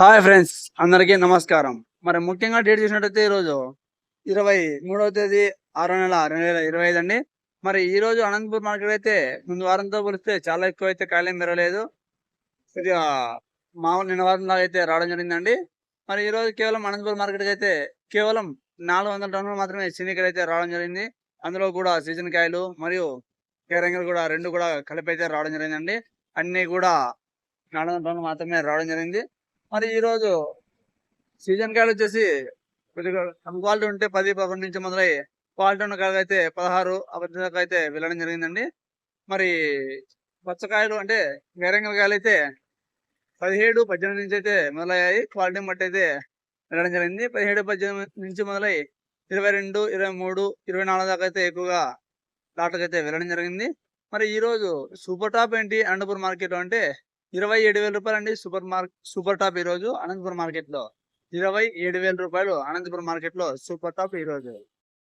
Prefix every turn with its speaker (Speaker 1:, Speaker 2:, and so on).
Speaker 1: Hi friends అందరికీ నమస్కారం. మరి ముఖ్యంగా డేట్ చూసినట్టయితే ఈరోజు ఇరవై మూడవ తేదీ ఆరో నెల రెండు వేల ఇరవై ఐదు అండి. మరి ఈ రోజు అనంతపూర్ మార్కెట్ అయితే ముందు వారంతో పోలిస్తే చాలా ఎక్కువ అయితే కాయలేం పెరగలేదు ఇది మామూలు నిన్న వారం లాగా అయితే రావడం జరిగిందండి. మరి ఈ రోజు కేవలం అనంతపూర్ మార్కెట్కి అయితే కేవలం నాలుగు వందల టన్నులు మాత్రమే చిన్నికలు అయితే రావడం జరిగింది. అందులో కూడా సీజన్ కాయలు మరియు కేరంగలు కూడా రెండు కూడా కలిపి అయితే రావడం జరిగిందండి. అన్ని కూడా నాలుగు వందల టన్నులు మాత్రమే రావడం జరిగింది. మరి ఈ రోజు సీజన్ కాయలు వచ్చేసి కొద్దిగా క్వాలిటీ ఉంటే పది పదకొండు నుంచి మొదలై క్వాలిటీ ఉన్న కాయలు అయితే పదహారు అబద్ధాలకు అయితే వెళ్ళడం జరిగిందండి. మరి పచ్చకాయలు అంటే వేరంగల్ కాయలు అయితే పదిహేడు పద్దెనిమిది నుంచి అయితే మొదలయ్యాయి. క్వాలిటీ బట్టి అయితే వెళ్ళడం జరిగింది. పదిహేడు పద్దెనిమిది నుంచి మొదలై ఇరవై రెండు ఇరవై మూడు ఇరవై నాలుగు దాకా అయితే ఎక్కువగా లాట్లకు అయితే వెళ్ళడం జరిగింది. మరి ఈ రోజు సూపర్ టాప్ ఏంటి? అనంతపురం మార్కెట్ అంటే ఇరవై ఏడు వేల రూపాయలు అండి సూపర్ మార్కెట్ సూపర్ టాప్ ఈ రోజు అనంతపురం మార్కెట్లో ఇరవై ఏడు వేల రూపాయలు అనంతపురం మార్కెట్లో సూపర్ టాప్ ఈ రోజు